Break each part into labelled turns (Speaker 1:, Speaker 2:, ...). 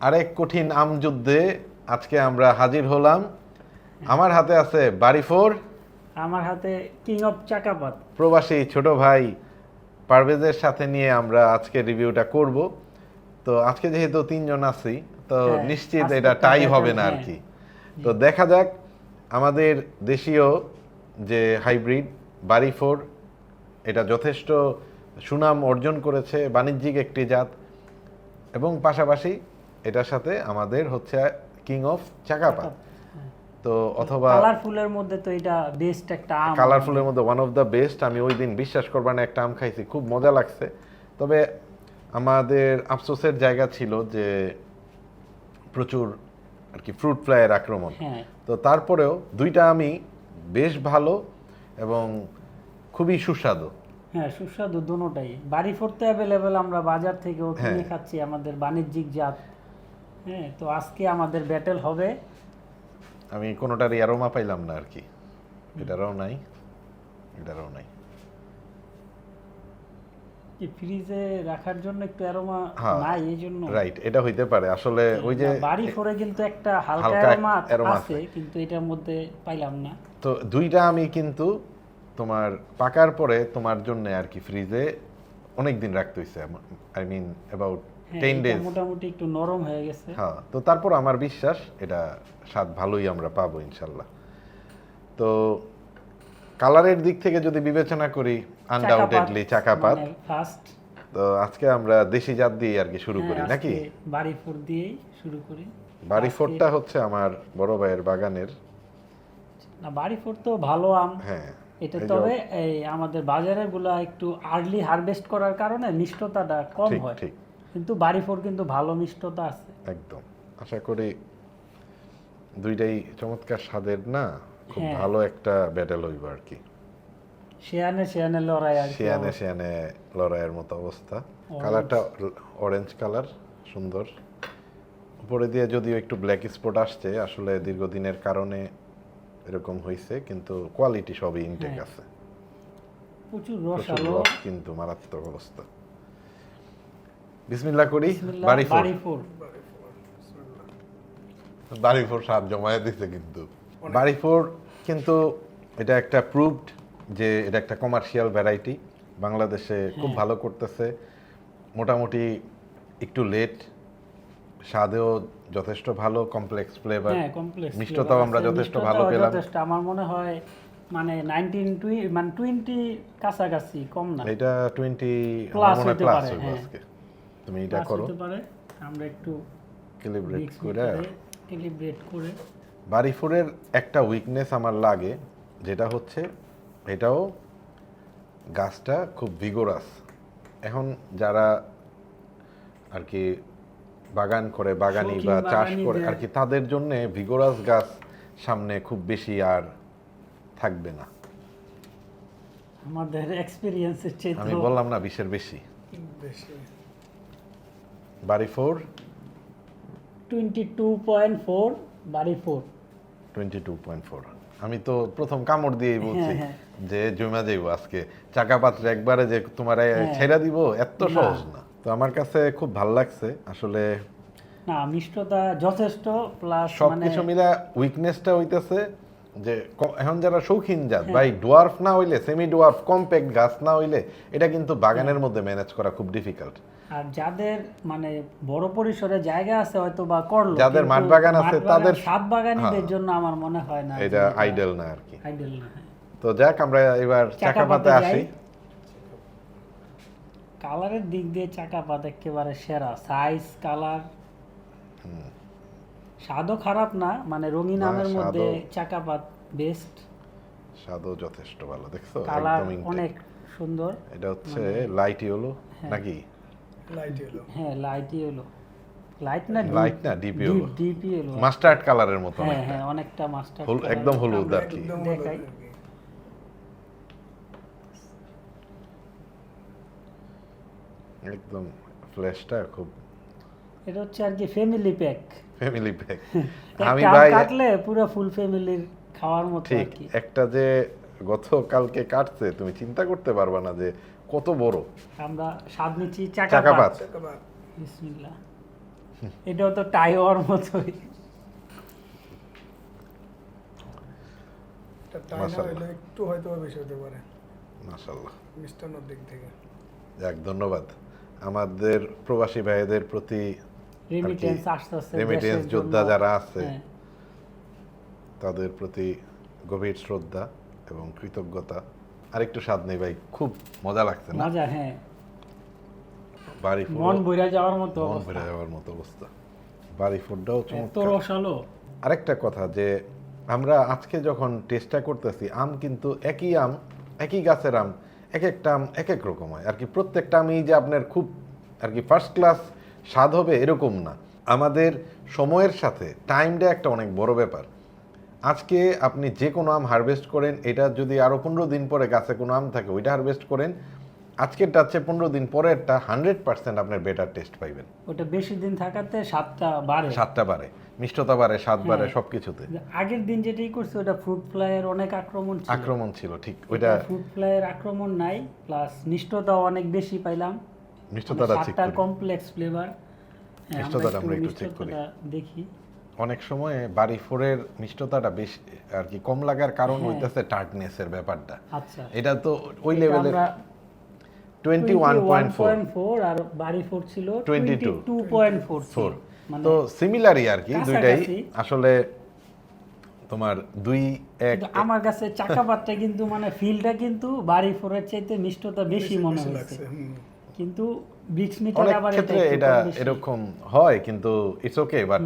Speaker 1: আরেক কঠিন আম যুদ্ধে আজকে আমরা হাজির হলাম। আমার হাতে আছে বাড়ি ফোর।
Speaker 2: আমার হাতে কিং অফ চাকাপাত
Speaker 1: প্রবাসী ছোট ভাই পারভেজের সাথে নিয়ে আমরা আজকে রিভিউটা করব। তো আজকে যেহেতু তিনজন আছি তো
Speaker 2: হ্যাঁ,
Speaker 1: নিশ্চিত এটা টাই হবে না আর
Speaker 2: হ্যাঁ।
Speaker 1: কি। তো দেখা যাক আমাদের দেশীয় যে হাইব্রিড বাড়ি ফোর এটা যথেষ্ট সুনাম অর্জন করেছে বাণিজ্যিক একটি জাত। এবং পাশাপাশি এটার সাথে আমাদের হচ্ছে কিং অফ চাকাপাত তো অথবা
Speaker 2: কালারফুলের মধ্যে তো এটা বেস্ট একটা আম।
Speaker 1: কালারফুলের মধ্যে ওয়ান অফ দ্য বেস্ট আমি ওই দিন বিশ্বাস করবার না একটা আম খাইছি খুব মজা লাগছে। তবে আমাদের আফসোসের জায়গা ছিল যে প্রচুর আর কি ফ্রুট ফ্লাইয়ের আক্রমণ।
Speaker 2: হ্যাঁ।
Speaker 1: তো তারপরেও দুইটা আমি বেশ ভালো এবং খুবই সুস্বাদু।
Speaker 2: হ্যাঁ সুস্বাদু দুটোটাই। বাড়ি ফোরতে অ্যাভেলেবেল আমরা বাজার থেকেও কিনে
Speaker 1: হ্যাঁ।
Speaker 2: খাচ্ছি আমাদের বাণিজ্যিক জাত। হ্যাঁ তো আজকে আমাদের ব্যাটেল হবে।
Speaker 1: আমি কোনোটারই অ্যারোমা পাইলাম না আর কি এটারও নাই এটারও নাই।
Speaker 2: যে ফ্রিজে রাখার জন্য একটু অ্যারোমা নাই এই জন্য?
Speaker 1: রাইট এটা হইতে পারে। আসলে ওই যে
Speaker 2: বাড়ি ফোরে কিন্তু একটা হালকা অ্যারোমা আছে কিন্তু এটার মধ্যে পাইলাম না।
Speaker 1: তো দুইটা আমি কিন্তু তোমার পাকার পরে তোমার জন্য আর কি ফ্রিজে অনেক দিন রাখতে হয়েছে I mean about ten days
Speaker 2: মোটামুটি একটু নরম হয়ে গেছে।
Speaker 1: হ্যাঁ তো তারপর আমার বিশ্বাস এটা স্বাদ ভালোই আমরা পাবো ইনশাল্লাহ। তো কালারের দিক থেকে যদি বিবেচনা করি আনডাউটেডলি চাকাপাত
Speaker 2: ফার্স্ট
Speaker 1: তো আজকে আমরা দেশি জাত দিয়ে আর কি শুরু করি নাকি?
Speaker 2: দিয়েই শুরু করি।
Speaker 1: হচ্ছে আমার বড় ভাইয়ের বাগানের।
Speaker 2: না বাড়ি ফোর তো ভালো আম।
Speaker 1: হ্যাঁ
Speaker 2: এটা তবে এই আমাদের বাজারে গুলা একটু আর্লি হারভেস্ট করার কারণে মিষ্টতাটা কম হয়।
Speaker 1: ঠিক।
Speaker 2: কিন্তু বাড়ি ফোর কিন্তু ভালো মিষ্টতা আছে।
Speaker 1: একদম। আশা করি দুইটাই চমৎকার স্বাদের না? খুব
Speaker 2: হ্যাঁ।
Speaker 1: ভালো একটা ব্যাটেল হইব আর কি।
Speaker 2: শেয়ানে শেয়ানে লড়াই আর
Speaker 1: শিয়ানে শিয়ানে লড়াইয়ের মতো অবস্থা। কালারটা অরেঞ্জ কালার সুন্দর। উপরে দিয়ে যদিও একটু ব্ল্যাক স্পট আসছে আসলে দীর্ঘদিনের কারণে এরকম হয়েছে কিন্তু কোয়ালিটি সবই ইনটেক
Speaker 2: হ্যাঁ।
Speaker 1: আছে।
Speaker 2: প্রচুর
Speaker 1: রস কিন্তু মারাত্মক অবস্থা। বিসমিল্লাহ করি?
Speaker 2: বিসমিল্লাহ,
Speaker 1: বাড়ি ফোর
Speaker 2: বাড়ি ফোর
Speaker 1: বাড়ি ফোর স্বাদ জমায়ে দিছে কিন্তু। বাড়িফোর কিন্তু এটা একটা প্রুভড যে এটা একটা কমার্শিয়াল ভ্যারাইটি বাংলাদেশে খুব। ভালো করতেছে। মোটামুটি একটু লেট স্বাদেও যথেষ্ট ভালো কমপ্লেক্স ফ্লেভার
Speaker 2: হ্যাঁ
Speaker 1: মিষ্টতাও আমরা যথেষ্ট ভালো পেলাম।
Speaker 2: আমার মনে হয় মানে নাইনটিন মানে টোয়েন্টি কাছাকাছি কম না।
Speaker 1: এটা টোয়েন্টি
Speaker 2: Plus
Speaker 1: মনে
Speaker 2: হইতে
Speaker 1: প্লাস
Speaker 2: পারে।
Speaker 1: আজকে। তুমি এটা করো।
Speaker 2: পারে আমরা একটু
Speaker 1: ক্যালিব্রেট করে।
Speaker 2: করে ক্যালিব্রেট করে।
Speaker 1: বাড়ি ফোরের একটা উইকনেস আমার লাগে যেটা হচ্ছে এটাও গাছটা খুব ভিগোরাস এখন যারা আর কি বাগান করে বাগানি বা চাষ করে আর কি তাদের জন্য ভিগোরাস গাছ সামনে খুব বেশি আর থাকবে না।
Speaker 2: আমাদের এক্সপিরিয়েন্সের চেয়ে
Speaker 1: আমি বললাম না বিশের বেশি। বেশি। বাড়ি four?
Speaker 2: Twenty two point four বাড়ি four.
Speaker 1: Twenty two point four আমি তো প্রথম কামড় দিয়েই বলছি
Speaker 2: হ্যাঁ,
Speaker 1: যে জমা যাইব আজকে। চাকা পাত্রে একবারে যে তোমার
Speaker 2: হ্যাঁ।
Speaker 1: ছেড়া দিব এত সহজ না। তো আমার কাছে খুব ভালো লাগছে আসলে
Speaker 2: না মিষ্টতা যথেষ্ট প্লাস মানে
Speaker 1: সবকিছু মিলা উইকনেসটা হইতেছে যে এখন যারা শৌখিন জাত
Speaker 2: হ্যাঁ।
Speaker 1: ভাই ডোয়ার্ফ না হইলে সেমি ডোয়ার্ফ কম্প্যাক্ট গাছ না হইলে এটা কিন্তু বাগানের মধ্যে ম্যানেজ করা খুব ডিফিকাল্ট
Speaker 2: আর যাদের মানে বড় পরিসরে জায়গা আছে হয়তো বা করল
Speaker 1: যাদের মাঠ বাগান আছে তাদের-
Speaker 2: সাত বাগানীদের
Speaker 1: হ্যাঁ।
Speaker 2: জন্য আমার মনে হয় না
Speaker 1: এটা আইডল না আর কি।
Speaker 2: আইডল না হ্যাঁ।
Speaker 1: তো যাক আমরা এবার চাকা পাতে আসি।
Speaker 2: কালারের দিক দিয়ে চাকা পাত একেবারে সেরা। সাইজ কালার স্বাদও খারাপ না মানে রঙিন আমের মধ্যে
Speaker 1: স্বাদও-
Speaker 2: চাকা পাত বেস্ট
Speaker 1: স্বাদও যথেষ্ট ভালো দেখছ?
Speaker 2: কালার অনেক সুন্দর।
Speaker 1: এটা হচ্ছে লাইট ইয়েলো নাকি?
Speaker 2: হ্যাঁ লাইটই হলো লাইট না
Speaker 1: Light না।
Speaker 2: ডিপি
Speaker 1: মাস্টার্ড কালারের মতো
Speaker 2: হ্যাঁ হ্যাঁ অনেকটা মাস্টার
Speaker 1: হল- একদম হলুদ আর কি।
Speaker 2: দেখাই।
Speaker 1: একদম ফ্ল্যাশটা খুব
Speaker 2: এটা হচ্ছে আর কি ফ্যামিলি প্যাক
Speaker 1: ফ্যামিলি প্যাক আমি
Speaker 2: আমি
Speaker 1: ভাই
Speaker 2: কাটলে পুরো ফুল ফ্যামিলির খাওয়ার মতো আর
Speaker 1: ঠিক
Speaker 2: কি।
Speaker 1: একটা যে গতকালকে কাটছে তুমি চিন্তা করতে পারবা না যে কত বড়?
Speaker 2: আমরা স্বাদ নিচ্ছি
Speaker 1: চাকা
Speaker 2: চাকা
Speaker 1: পাত
Speaker 2: বিসমিল্লাহ। এটাও তো টাই হওয়ার মতোই
Speaker 3: একটু হয়তো বেশি হতে পারে।
Speaker 1: মাশাল্লাহ
Speaker 3: মিষ্টান্নর দিক থেকে।
Speaker 1: যাক ধন্যবাদ। আমাদের প্রবাসী ভাইদের প্রতি
Speaker 2: রেমিটেন্স আস্তে আস্তে
Speaker 1: রেমিটেন্স যোদ্ধা যারা আছে
Speaker 2: হ্যাঁ,
Speaker 1: তাদের প্রতি গভীর শ্রদ্ধা এবং কৃতজ্ঞতা। আরেকটু স্বাদ নেই ভাই খুব মজা লাগছে না?
Speaker 2: মজা হ্যাঁ।
Speaker 1: বাড়ি
Speaker 2: মন বইরা যাওয়ার মতো
Speaker 1: মন। ভরে যাওয়ার মতো অবস্থা। বাড়ি ফুডটাও চমৎকার।
Speaker 2: রসালো।
Speaker 1: আরেকটা কথা যে আমরা আজকে যখন টেস্টটা করতেছি আম কিন্তু একই আম একই গাছের আম এক একটা আম এক এক রকম হয়। আর কি প্রত্যেকটা আমই যে আপনার খুব আর কি ফার্স্ট ক্লাস স্বাদ হবে এরকম না। আমাদের সময়ের সাথে টাইমটা একটা অনেক বড় ব্যাপার। আজকে আপনি যে কোনো আম হারভেস্ট করেন এটা যদি আরও পনেরো দিন পরে গাছে কোনো আম থাকে ওইটা হারভেস্ট করেন আজকেরটা হচ্ছে পনেরো দিন পরেরটা হান্ড্রেড পার্সেন্ট আপনার বেটার টেস্ট পাইবেন।
Speaker 2: ওটা বেশি দিন থাকাতে স্বাদটা বাড়ে।
Speaker 1: স্বাদটা বাড়ে মিষ্টতা বাড়ে স্বাদ বাড়ে
Speaker 2: হ্যাঁ।
Speaker 1: সব কিছুতে
Speaker 2: আগের দিন যেটাই করছে ওটা ফ্রুট ফ্লাইয়ের অনেক আক্রমণ ছিল।
Speaker 1: আক্রমণ ছিল ঠিক ওইটা
Speaker 2: ফ্রুট ফ্লাইয়ের আক্রমণ নাই প্লাস মিষ্টতাও অনেক বেশি পাইলাম।
Speaker 1: মিষ্টতাটা ঠিক
Speaker 2: কমপ্লেক্স ফ্লেভার
Speaker 1: মিষ্টতাটা আমরা একটু করি।
Speaker 2: দেখি।
Speaker 1: অনেক সময় বাড়ি ফোরের মিষ্টতাটা বেশ আর কি কম লাগার কারণ। হইতেছে টার্টনেসের ব্যাপারটা।
Speaker 2: আচ্ছা।
Speaker 1: এটা তো ওই লেভেলের
Speaker 2: আমরা
Speaker 1: টোয়েন্টি ওয়ান পয়েন্ট ফোর
Speaker 2: 21.4 আর বাড়ি ফোর ছিল 22.4 মানে
Speaker 1: তো সিমিলারই আর কি দুইটাই। আসলে তোমার দুই এক
Speaker 2: আমার কাছে চাকাপাতটা কিন্তু মানে ফিলটা কিন্তু বাড়ি ফোরের চাইতে মিষ্টতা বেশি মনে হচ্ছে কিন্তু বিক্স মিটার আবার
Speaker 1: এটা এরকম হয় কিন্তু ইটস ওকে বাট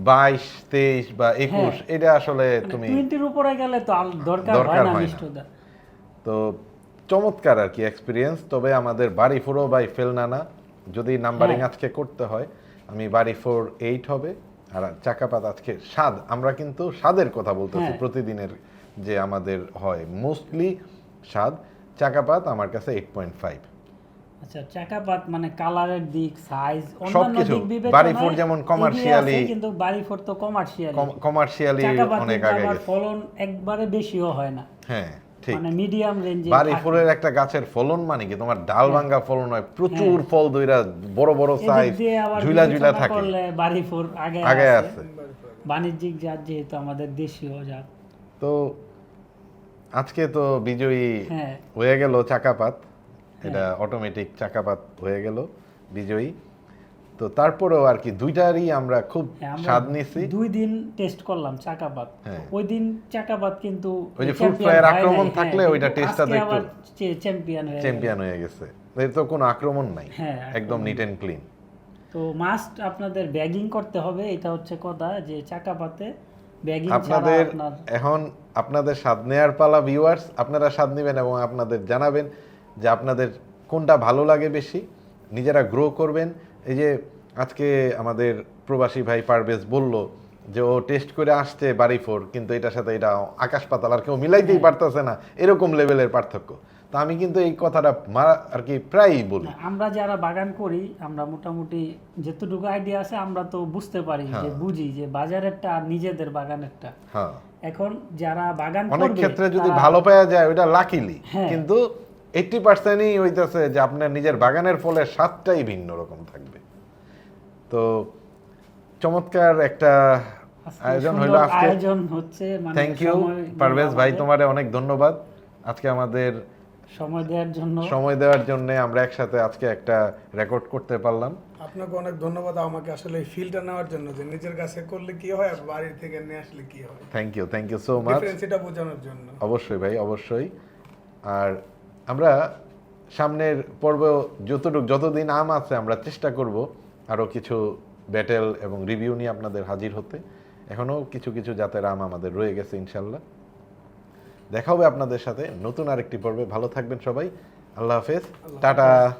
Speaker 1: বাইশ তেইশ বা একুশ
Speaker 2: হ্যাঁ।
Speaker 1: এটা আসলে তুমি
Speaker 2: টোয়েন্টির উপরে গেলে তো দরকার হয় না
Speaker 1: তো চমৎকার আর কি এক্সপিরিয়েন্স তবে আমাদের বাড়ি ফোরও বাই ফেলনানা যদি নাম্বারিং
Speaker 2: হ্যাঁ।
Speaker 1: আজকে করতে হয় আমি বাড়ি ফোর এইট হবে আর চাকাপাত আজকে স্বাদ আমরা কিন্তু স্বাদের কথা বলতেছি
Speaker 2: হ্যাঁ।
Speaker 1: প্রতিদিনের যে আমাদের হয় মোস্টলি স্বাদ চাকাপাত আমার কাছে এইট পয়েন্ট ফাইভ
Speaker 2: আচ্ছা চাকাপাত মানে কালারের দিক সাইজ অন্যান্য দিক বিবেচনায়
Speaker 1: যেমন
Speaker 2: আছে, কিন্তু তো কমার্শিয়ালি
Speaker 1: কমার্শিয়ালি অনেক আগে গেছে।
Speaker 2: ফলন একবারে বেশিও হয় না।
Speaker 1: হ্যাঁ ঠিক।
Speaker 2: মানে মিডিয়াম রেঞ্জে
Speaker 1: একটা গাছের ফলন মানে কি? তোমার ডাল ভাঙ্গা ফলন হয় প্রচুর ফল দইরা বড় বড় সাইজ ঝুলা ঝুলা থাকে।
Speaker 2: করলে বাড়ি ফোর আগে
Speaker 1: আগে
Speaker 2: আছে।
Speaker 1: আছে।
Speaker 2: বাণিজ্যিক জাত যেহেতু আমাদের দেশীয় জাত।
Speaker 1: তো আজকে তো বিজয়ী
Speaker 2: হ্যাঁ।
Speaker 1: হয়ে গেল চাকাপাত। এটা অটোমেটিক চাকাপাত হয়ে গেল বিজয়ী। তো তারপরেও আর কি দুইটারই আমরা খুব
Speaker 2: হ্যাঁ,
Speaker 1: স্বাদ নিছি।
Speaker 2: দুই দিন টেস্ট করলাম চাকাপাত।
Speaker 1: হ্যাঁ।
Speaker 2: ওই দিন চাকাপাত কিন্তু
Speaker 1: ওই যে এর
Speaker 2: হয়
Speaker 1: আক্রমণ থাকলে
Speaker 2: হ্যাঁ,
Speaker 1: ওইটা taste তো একটু
Speaker 2: চ্যাম্পিয়ন হয়ে।
Speaker 1: চ্যাম্পিয়ন হয়ে গেছে। এর তো কোনো আক্রমণ নাই।
Speaker 2: হ্যাঁ,
Speaker 1: একদম নিট এন্ড ক্লিন
Speaker 2: তো মাস্ট আপনাদের ব্যাগিং করতে হবে এটা হচ্ছে কথা যে চাকাপাতে ব্যাগিং
Speaker 1: আপনাদের এখন আপনাদের স্বাদ নেয়ার পালা ভিউয়ার্স আপনারা স্বাদ নেবেন এবং আপনাদের জানাবেন। যে আপনাদের কোনটা ভালো লাগে বেশি নিজেরা গ্রো করবেন। এই যে আজকে আমাদের প্রবাসী ভাই পারভেজ বলল যে ও টেস্ট করে আসছে বাড়ি ফোর কিন্তু এটার সাথে এটা আকাশ পাতাল আর কেউ মিলাইতেই
Speaker 2: হ্যাঁ।
Speaker 1: পারতেছে না। এরকম লেভেলের পার্থক্য। তো আমি কিন্তু এই কথাটা মা- আর কি প্রায়ই বলি।
Speaker 2: আমরা যারা বাগান করি আমরা মোটামুটি যেতটুকু আইডিয়া আছে আমরা তো বুঝতে পারি যে
Speaker 1: হ্যাঁ।
Speaker 2: বুঝি যে বাজারেরটা আর নিজেদের বাগানেরটা।
Speaker 1: হ্যাঁ।
Speaker 2: এখন যারা বাগান
Speaker 1: অনেক ক্ষেত্রে যদি ভালো পাওয়া যায় ওটা লাকিলি
Speaker 2: হ্যাঁ।
Speaker 1: কিন্তু এইটটি পার্সেন্টই হইতেছে যে আপনার নিজের বাগানের ফলের স্বাদটাই ভিন্ন রকম থাকবে। তো চমৎকার একটা আয়োজন হইল আজকে।
Speaker 2: আয়োজন হচ্ছে মানে
Speaker 1: থ্যাংক ইউ পারভেজ ভাই তোমারে অনেক ধন্যবাদ। আজকে আমাদের
Speaker 2: সময় দেওয়ার জন্য।
Speaker 1: সময় দেওয়ার জন্য আমরা একসাথে আজকে একটা রেকর্ড করতে পারলাম।
Speaker 3: আপনাকে অনেক ধন্যবাদ আমাকে আসলে এই ফিলটা নেওয়ার জন্য যে নিজের কাছে করলে কি হয় আর বাড়ি থেকে নিয়ে আসলে কি হয়।
Speaker 1: Thank you thank you so much
Speaker 3: difference এটা বোঝানোর জন্য।
Speaker 1: অবশ্যই ভাই অবশ্যই। আর আমরা সামনের পর্ব যতটুকু যতদিন আম আছে আমরা চেষ্টা করব আরও কিছু ব্যাটেল এবং রিভিউ নিয়ে আপনাদের হাজির হতে। এখনও কিছু কিছু জাতের আম আমাদের রয়ে গেছে ইনশাল্লাহ। দেখা হবে আপনাদের সাথে নতুন আরেকটি পর্বে। ভালো থাকবেন সবাই। আল্লাহ হাফেজ। টাটা।